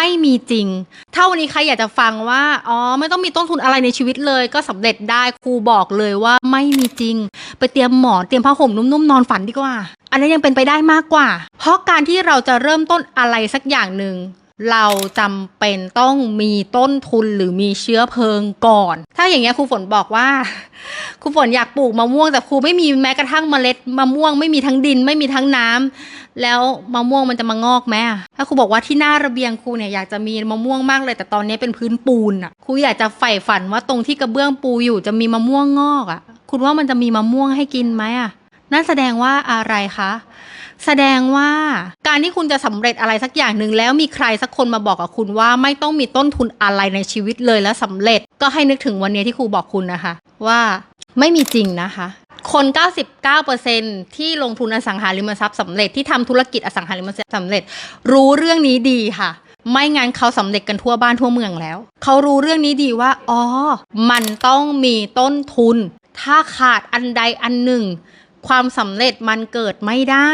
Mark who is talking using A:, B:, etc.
A: ไม่มีจริง ถ้าวันนี้ใครอยากจะฟังว่า อ๋อ ไม่ต้องมีต้นทุนอะไรในชีวิตเลย ก็สำเร็จได้ครูบอกเลยว่าไม่มีจริง ไปเตรียมหมอนเตรียมผ้าห่มนุ่มๆนอนฝันดีกว่า อันนั้นยังเป็นไปได้มากกว่า เพราะการที่เราจะเริ่มต้นอะไรสักอย่างหนึ่งเราจำเป็นต้องมีต้นทุนหรือมีเชื้อเพลิงก่อน ถ้าอย่างเงี้ยครูฝนบอกว่า ครูฝนอยากปลูกมะม่วงแต่ครูไม่มีแม้กระทั่งเมล็ดมะม่วงไม่มีทั้งดินไม่มีทั้งน้ำแล้วมะม่วงมันจะมางอกไหมอะถ้าครูบอกว่าที่หน้าระเบียงครูเนี่ยอยากจะมีมะม่วงมากเลย แต่ตอนนี้เป็นพื้นปูนอะครูอยากจะใฝ่ฝันว่าตรงที่กระเบื้องปูอยู่จะมีมะม่วงงอกอะ คุณว่ามันจะมีมะม่วงให้กินไหมอะนั่นแสดงว่าอะไรคะ แสดงว่าการที่คุณจะสำเร็จอะไรสักอย่างหนึ่งแล้วมีใครสักคนมาบอกกับคุณว่าไม่ต้องมีต้นทุนอะไรในชีวิตเลยแล้วสำเร็จ ก็ให้นึกถึงวันนี้ที่ครูบอกคุณนะคะ ว่า ไม่มีจริงนะคะ คน 99%ที่ลงทุนอสังหาริมทรัพย์สำเร็จที่ทำธุรกิจอสังหาริมทรัพย์สำเร็จ รู้เรื่องนี้ดีค่ะ ไม่งั้นเขาสำเร็จกันทั่วบ้านทั่วเมืองแล้ว เขารู้เรื่องนี้ดีว่า อ๋อ มันต้องมีต้นทุน ถ้าขาดอันใดอันหนึ่ง ความสำเร็จมันเกิดไม่ได้